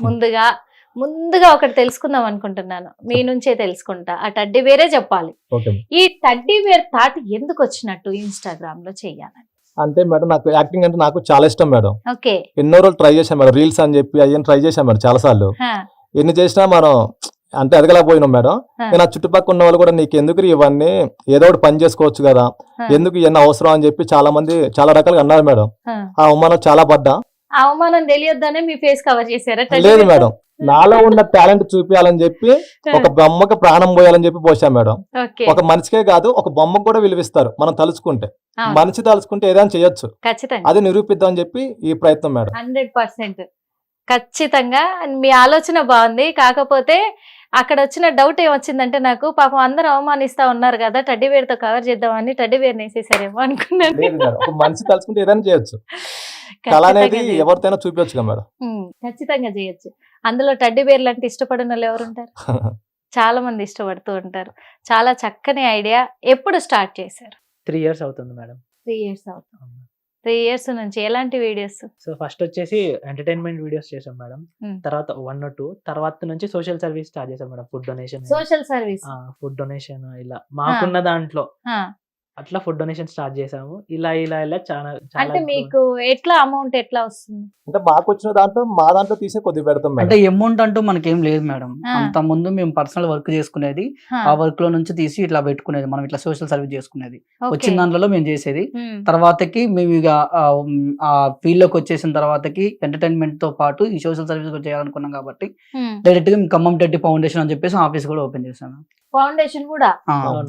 ముందుగా ముందుగా ఒకటి తెలుసుకుందాం అనుకుంటున్నాను. మీ నుంచే తెలుసుకుంటా. ఆ టడ్డీ వేరే చెప్పాలి. ఓకే ఈ టడ్డీ వేర్ థాట్ ఎందుకు వచ్చినట్టు ఇన్స్టాగ్రామ్లో చెయ్యాలని? అంటే మేడం నాకు యాక్టింగ్ అంటే నాకు చాలా ఇష్టం మేడం. ఓకే. ఎన్నో రోజులు ట్రై చేశాను మేడం. రీల్స్ అని చెప్పి అయ్యని ట్రై చేశాను మేడం చాలా సార్లు ఎన్ని చేసినా మనం అంటే ఎదగలేకపోయినాం మేడం. నేను ఆ చుట్టుపక్కల ఉన్న వాళ్ళు కూడా నీకు ఎందుకు ఇవన్నీ? ఏదో ఒకటి పని చేసుకోవచ్చు కదా. ఎందుకు ఇవన్నీ అవసరం అని చెప్పి చాలా మంది చాలా రకాలుగా అన్నారు మేడం. ఆ. అవమానం చాలా పడ్డా. అవమానం తెలియొద్దనే మీ ఫేస్ కవర్ చేశారా? లేదు? మేడం. నాలో ఉన్న టాలెంట్ చూపించాలని చెప్పి ఒక బొమ్మకి ప్రాణం పోయాలని చెప్పి పోసాం మేడం. ఒక మనిషికే కాదు ఒక బొమ్మకు కూడా విలువిస్తారు మనం తలుచుకుంటే. మనిషి తలుచుకుంటే ఏదైనా చేయొచ్చు. ఖచ్చితంగా. అది నిరూపిద్దాం చెప్పి ఈ ప్రయత్నం మేడం. Hundred percent. ఖచ్చితంగా మీ ఆలోచన బాగుంది. కాకపోతే అక్కడ వచ్చిన డౌట్ ఏమొచ్చిందంటే నాకు పాపం అందరూ అవమానిస్తా ఉన్నారు కదా టడ్డీ వేర్తో కవర్ చేద్దామని టడ్డీ వేర్ వేసేసారేమో అనుకున్నాను. మనిషి తలుచుకుంటే ఏదైనా చేయొచ్చు. కళ అనేది. ఎవరితోనైనా చూపించచ్చు మేడం. ఖచ్చితంగా చేయొచ్చు. అందులో టడ్డీ బేర్లు అంటే ఇష్టపడిన వాళ్ళు ఎవరు ఉంటారు చాలా మంది ఇష్టపడుతూ ఉంటారు. చాలా చక్కని ఐడియా ఎప్పుడు స్టార్ట్ చేశారు? త్రీ ఇయర్స్ అవుతుంది మేడం. త్రీ ఇయర్స్ అవుతుంది. త్రీ ఇయర్స్ నుంచి ఎలాంటి వీడియోస్? సో ఫస్ట్ వచ్చేసి ఎంటర్టైన్మెంట్ వీడియోస్ చేసాం మేడం. తర్వాత వన్ ఆర్ టూ. తర్వాత నుంచి సోషల్ సర్వీస్ స్టార్ట్ చేసాం madam food donation. Social service? Food donation ఇలా మాకున్న దాంట్లో. అట్లా ఫుడ్ డొనేషన్ స్టార్ట్ చేసాము. ఇలా ఇలా ఇలా చాలా చాలా అంటే మీకు ఎట్లా అమౌంట్ ఎట్లా వస్తుంది? అంటే మాకు వచ్చిన దాంట్లో మా దాంట్లో తీసే కొద్దిగా పెడతాం అంటే అమౌంట్ అంటూ మనకేం లేదు మేడం. అంత ముందు మేము పర్సనల్ వర్క్ చేసుకునేది ఆ వర్క్లో నుంచి తీసి ఇట్లా పెట్టుకునేది మనం ఇట్లా సోషల్ సర్వీస్ చేసుకునేది. వచ్చిన దాంట్లో మేము చేసేది. తర్వాతకి మేము ఇక ఆ, ఫీల్డ్లోకి వచ్చేసిన తర్వాతకి ఎంటర్టైన్మెంట్తో పాటు ఈ సోషల్ సర్వీస్ కూడా చేయాలనుకున్నాం కాబట్టి. డైరెక్ట్గా మేము ఖమ్మం టెడ్డి ఫౌండేషన్ అని చెప్పేసి ఆఫీస్ కూడా ఓపెన్ చేసాము ఫౌండేషన్ కూడా.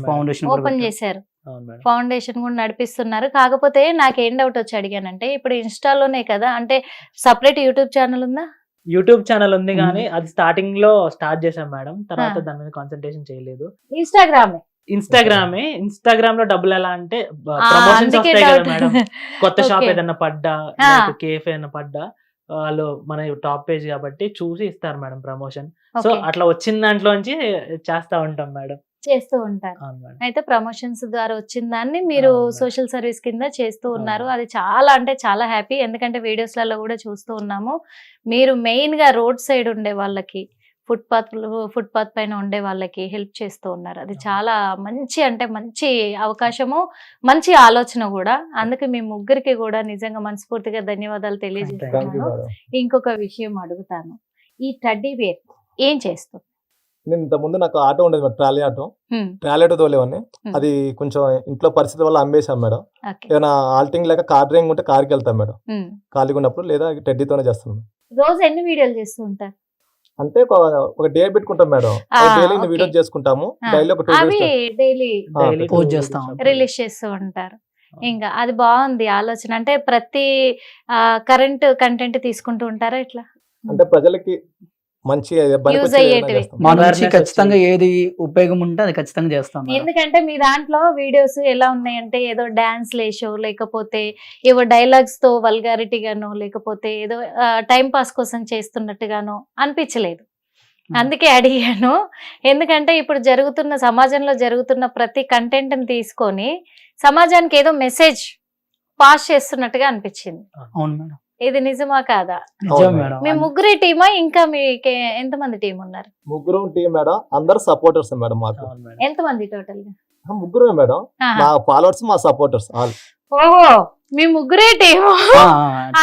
ఫౌండేషన్ ఓపెన్ చేశారు. ఫౌండేషన్ కూడా నడిపిస్తున్నారు కాకపోతే నాకు ఏం డౌట్ వచ్చి అడిగానంటే ఇప్పుడు ఇన్స్టాలోనే కదా అంటే సపరేట్ యూట్యూబ్ ఛానల్ ఉందా యూట్యూబ్ ఛానల్ ఉంది కానీ. అది స్టార్టింగ్లో స్టార్ట్ చేసాం మేడం తర్వాత. దాని మీద కాన్సన్ట్రేషన్ చేయలేదు ఇన్స్టాగ్రామ్ ఇన్స్టాగ్రామే ఇన్స్టాగ్రామ్లో డబ్బులు ఎలా అంటే ప్రమోషన్స్ వస్తాయి కదా. మేడం కొత్త షాప్. ఏదన్నా పడ్డా. కేఫ్ ఏదన్నా పడ్డా వాళ్ళు మన టాప్ పేజ్ కాబట్టి చూసి ఇస్తారు మేడం ప్రమోషన్ సో. అట్లా వచ్చిన దాంట్లోంచి చేస్తా ఉంటాం మేడం చేస్తూ ఉంటారు. అయితే ప్రమోషన్స్ ద్వారా వచ్చిన దాన్ని మీరు. సోషల్ సర్వీస్ కింద చేస్తూ ఉన్నారు. అది చాలా అంటే చాలా హ్యాపీ. ఎందుకంటే వీడియోస్లలో కూడా చూస్తూ ఉన్నాము. మీరు మెయిన్గా రోడ్ సైడ్ ఉండే వాళ్ళకి ఫుట్పాత్ ఫుట్పాత్ పైన ఉండే వాళ్ళకి హెల్ప్ చేస్తూ ఉన్నారు. అది. చాలా మంచి అంటే మంచి అవకాశము మంచి ఆలోచన కూడా. అందుకే మీ ముగ్గురికి కూడా నిజంగా మనస్ఫూర్తిగా ధన్యవాదాలు తెలియజేస్తున్నాను. ఇంకొక విషయం అడుగుతాను. ఈ టడ్డీ వేర్ ఏం చేస్తుంది? నేను ఇంత ముందు నాకు ఆటో ఉండేది madam trolley auto. Trolley auto తోలేవాడిని Hmm. అది కొంచెం ఇంట్లో పరిస్థితి వల్ల అమ్మేశాం మేడం. ఓకే. ఏదైనా ఆల్టింగ్ లేక కార్ డ్రైవింగ్ ఉంటే కార్కి వెళ్తాం మేడం. ఖాళీగా ఉన్నప్పుడు లేదా టెడ్డీతోనే చేస్తాం. రోజు ఎన్ని వీడియోలు చేస్తూ ఉంటారు? అంటే ఒక డే పెట్టుకుంటాం మేడం. డైలీ. వీడియో చేసుకుంటాము. డైలీ ఒక డైలీ రిలీజ్ చేస్తూ ఉంటారు. ఇంకా అది బాగుంది ఆలోచన. అంటే ప్రతి కరెంట్ కంటెంట్ తీసుకుంటూ ఉంటారా ఇట్లా? అంటే ప్రజలకి మంచి పనికి Use వచ్చేది ఏదైనా అయ్యేటివి. చేస్తాం. మా నుంచి Awareness ఖచ్చితంగా ఏది ఉపయోగం ఉంటే అది ఖచ్చితంగా చేస్తాం. ఎందుకంటే మీ దాంట్లో వీడియోస్ ఎలా ఉన్నాయంటే ఏదో డాన్స్ లేషో లేకపోతే ఏవో డైలాగ్స్తో వల్గారిటీ గానో లేకపోతే ఏదో టైం పాస్ కోసం చేస్తున్నట్టుగానో అనిపించలేదు Hmm. అందుకే అడిగాను ఎందుకంటే ఇప్పుడు జరుగుతున్న సమాజంలో జరుగుతున్న ప్రతి కంటెంట్ని తీసుకొని సమాజానికి ఏదో మెసేజ్ పాస్ చేస్తున్నట్టుగా అనిపించింది అవును మేడం ఇది నిజమా కాదా? నిజం అవును. మేడం. మీ ముగ్గురే టీమా? ఇంకా మీకు ఎంతమంది టీం ఉన్నారు? ముగ్గురు టీం మేడం. అందరు సపోర్టర్స్ మేడం మాకు. మేడం. ఎంతమంది టోటల్గా ఆ, ముగ్గురమే మేడం. మా ఫాలోవర్స్ మా సపోర్టర్స్ ఆల్. ఓహో! మీ ముగ్గురే టీం ఆ, ఆ,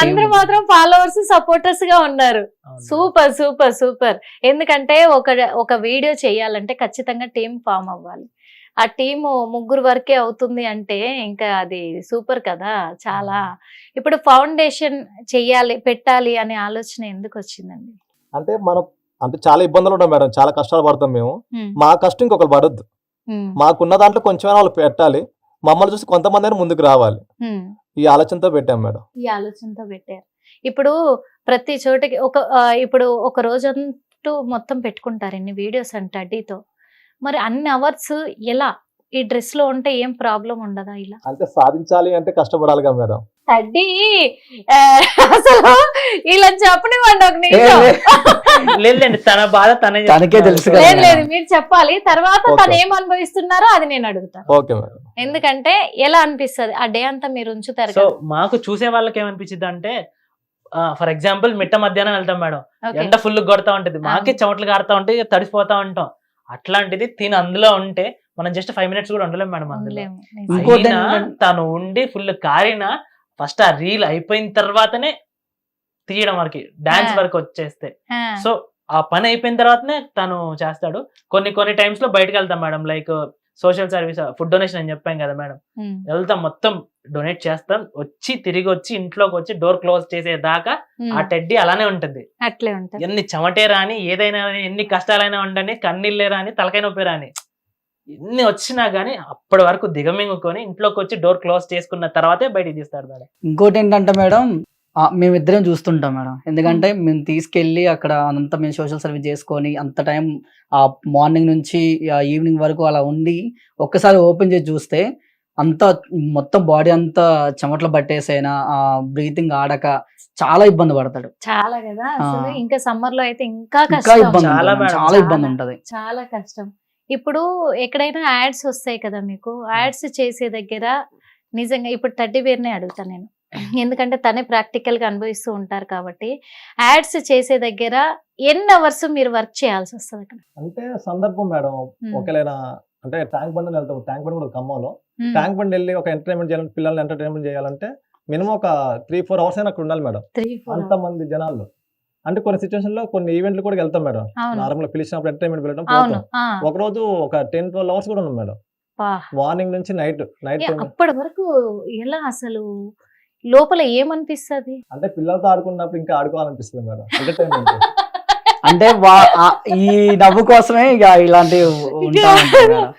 అందరూ. మాత్రం ఫాలోవర్స్ సపోర్టర్స్గా ఉన్నారు. సూపర్ సూపర్ సూపర్ ఎందుకంటే ఒక ఒక వీడియో చేయాలంటే ఖచ్చితంగా టీం ఫామ్ అవ్వాలి. ఆ టీము ముగ్గురు వరకే అవుతుంది అంటే ఇంకా అది సూపర్ కదా. చాలా ఇప్పుడు ఫౌండేషన్ చెయ్యాలి పెట్టాలి అనే ఆలోచన ఎందుకు వచ్చిందండి? అంటే మనం అంటే చాలా ఇబ్బందులు ఉంటాం మేడం. చాలా కష్టాలు పడతాం మేము. మా కష్టం ఇంకొకరు పడొద్దు. మాకున్న దాంట్లో కొంచెమైనా వాళ్ళు పెట్టాలి. మమ్మల్ని చూసి కొంతమంది ముందుకు రావాలి. ఈ ఆలోచనతో పెట్టాం మేడం. ఈ ఆలోచనతో పెట్టారు. ఇప్పుడు ప్రతి చోటకి ఒక ఇప్పుడు ఒక రోజంటూ మొత్తం పెట్టుకుంటారు ఇన్ని వీడియోస్ అంటే అడ్డీతో. మరి అన్ని అవర్స్ ఎలా? ఈ డ్రెస్లో ఉంటే ఏం ప్రాబ్లం ఉండదా ఇలా? అంటే సాధించాలి అంటే కష్టపడాలిగా మేడం. తడ్డి అసలు ఇలా చెప్పనివ్వండి ఒక నిమిషం. లే. లేదులేండి తన బాధ తనే తనకే. తెలుసు కదా. లేదు లేదు మీరు చెప్పాలి. తర్వాత. తను ఏం అనుభవిస్తున్నారో అది నేను అడుగుతాను ఓకే మేడం. ఎందుకంటే ఎలా అనిపిస్తది? ఆ డే అంతా మీరు ఉంచుతారు సో కదా. మాకు చూసే వాళ్ళకి ఏమనిపించింది అంటే ఫర్ ఎగ్జాంపుల్ మిట్ట మధ్యాహ్నం వెళ్తాం మేడం. ఎండ ఫుల్ కొడతా ఉంటది. మాకే చెమటలు కారుతా ఇక తడిసిపోతా ఉంటాం. అట్లాంటిది తిని అందులో ఉంటే మనం జస్ట్ ఫైవ్ మినిట్స్ కూడా ఉండలేం మేడం అందులో. ఉండలేము. తను ఉండి ఫుల్ కారిన ఫస్ట్ ఆ రీల్ అయిపోయిన తర్వాతనే తీయడం వరకు డాన్స్. వరకు వచ్చేస్తే. సో ఆ పని అయిపోయిన తర్వాతనే తను చేస్తాడు. కొన్ని కొన్ని టైమ్స్లో బయటకు వెళ్తాం madam. Like social service food donation అని చెప్పాం కదా మేడం. వెళ్తాం మొత్తం డొనేట్ చేస్తాం. వచ్చి తిరిగి వచ్చి ఇంట్లోకి వచ్చి డోర్ క్లోజ్ చేసేదాకా ఉమ్, ఆ టెడ్డీ అలానే ఉంటుంది. అట్లే ఉంటుంది. ఎన్ని చెమటే రాని ఏదైనా ఎన్ని కష్టాలైనా ఉండని కన్నీళ్ళే రాని తలకాయ నొప్పి రాని ఎన్ని వచ్చినా గానీ అప్పటి వరకు దిగమింగుకొని ఇంట్లోకి వచ్చి డోర్ క్లోజ్ చేసుకున్న తర్వాతే బయటికి తీస్తాడు మేడం. ఇంకోటి ఏంటంటే మేడం ఆ, మేమిద్దరం చూస్తుంటాం మేడం. ఎందుకంటే మేము. తీసుకెళ్ళి అక్కడ అంతా మేము సోషల్ సర్వీస్ చేసుకొని అంత టైం ఆ మార్నింగ్ నుంచి ఈవినింగ్ వరకు అలా ఉండి ఒక్కసారి ఓపెన్ చేసి చూస్తే అంతా మొత్తం బాడీ అంతా చెమటలు పట్టేసైనా ఆ బ్రీతింగ్ ఆడక చాలా ఇబ్బంది పడతాడు. చాలా కదా. ఇంకా సమ్మర్లో అయితే ఇంకా ఇబ్బంది చాలా. ఇబ్బంది ఉంటది. చాలా కష్టం. ఇప్పుడు ఎక్కడైనా యాడ్స్ వస్తాయి కదా మీకు? యాడ్స్ చేసే దగ్గర నిజంగా ఇప్పుడు థర్టీ వేర్నే అడుగుతా నేను. ఎందుకంటే తనే ప్రాక్టికల్గా అనుభవిస్తూ ఉంటారు కాబట్టి యాడ్స్ చేసే దగ్గర ఎన్ని అవర్స్ మీరు వర్క్ చేయాల్సి వస్తుంది అక్కడ? అంటే సందర్భం మేడం ఒకవేళ అంటే ట్యాంక్ బండ్ వెళ్తాం ట్యాంక్ బండ్ కూడా ఖమ్మంలో. ట్యాంక్ బండ్ వెళ్ళి ఒక ఎంటర్టైన్మెంట్ చేయాలంటే పిల్లల్ని ఎంటర్టైన్మెంట్ చేయాలంటే మినిమం ఒక త్రీ ఫోర్ అవర్స్ అయినా అక్కడ ఉండాలి మేడం. Three, four అంత మంది జనాలు అంటే కొన్ని సిచ్యువేషన్లో కొన్ని ఈవెంట్లు కూడా వెళ్తాం మేడం. నార్మల్ పిలిచినప్పుడు ఎంటర్టైన్మెంట్ వెళ్ళడం ఒక రోజు ఒక టెన్ ట్వెల్వ్ అవర్స్ కూడా ఉన్నాం మేడం. మార్నింగ్ నుంచి నైట్ నైట్ అప్పటి వరకు ఎలా అసలు లోపల ఏమనిపిస్తుంది? అంటే పిల్లలతో ఆడుకున్నప్పుడు ఇంకా ఆడుకోవాలనిపిస్తుంది మేడం. ఎంటర్టైన్మెంట్ అంటే వా- ఆ- ఈ నవ్వు కోసమే ఇక మేడం.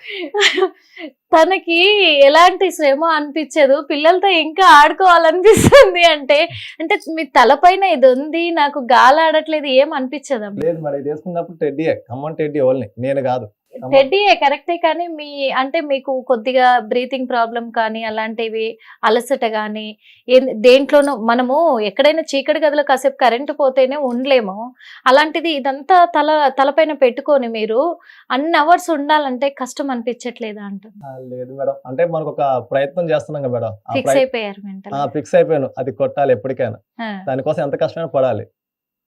తనకి ఎలాంటి శ్రమ అనిపించదు. పిల్లలతో ఇంకా ఆడుకోవాలనిపిస్తుంది అంటే అంటే మీ తలపైన ఇది ఉంది నాకు గాలి ఆడట్లేదు ఏం అనిపించదు లేదు మరి ఇది వేసుకున్నప్పుడు టెడ్డీయే. Khammam teddy only. నేను కాదు. టెడ్డీ కరెక్టే కానీ మీ అంటే మీకు కొద్దిగా బ్రీతింగ్ ప్రాబ్లం కానీ అలాంటివి అలసట కానీ దేంట్లోనూ మనము ఎక్కడైనా చీకటి గదిలో కాసేపు కరెంటు పోతేనే ఉండలేము. అలాంటిది ఇదంతా తల తలపైన పెట్టుకొని మీరు అన్ని అవర్స్ ఉండాలంటే కష్టం అనిపించట్లేదా అంటుంది లేదు మేడం. అంటే మనకు ఒక ప్రయత్నం చేస్తున్నాం కదా మేడం. ఫిక్స్ అయిపోయారు ఫిక్స్ అయిపోయాను. అది కొట్టాలి ఎప్పటికైనా. దానికోసం ఎంత కష్టమైనా పడాలి.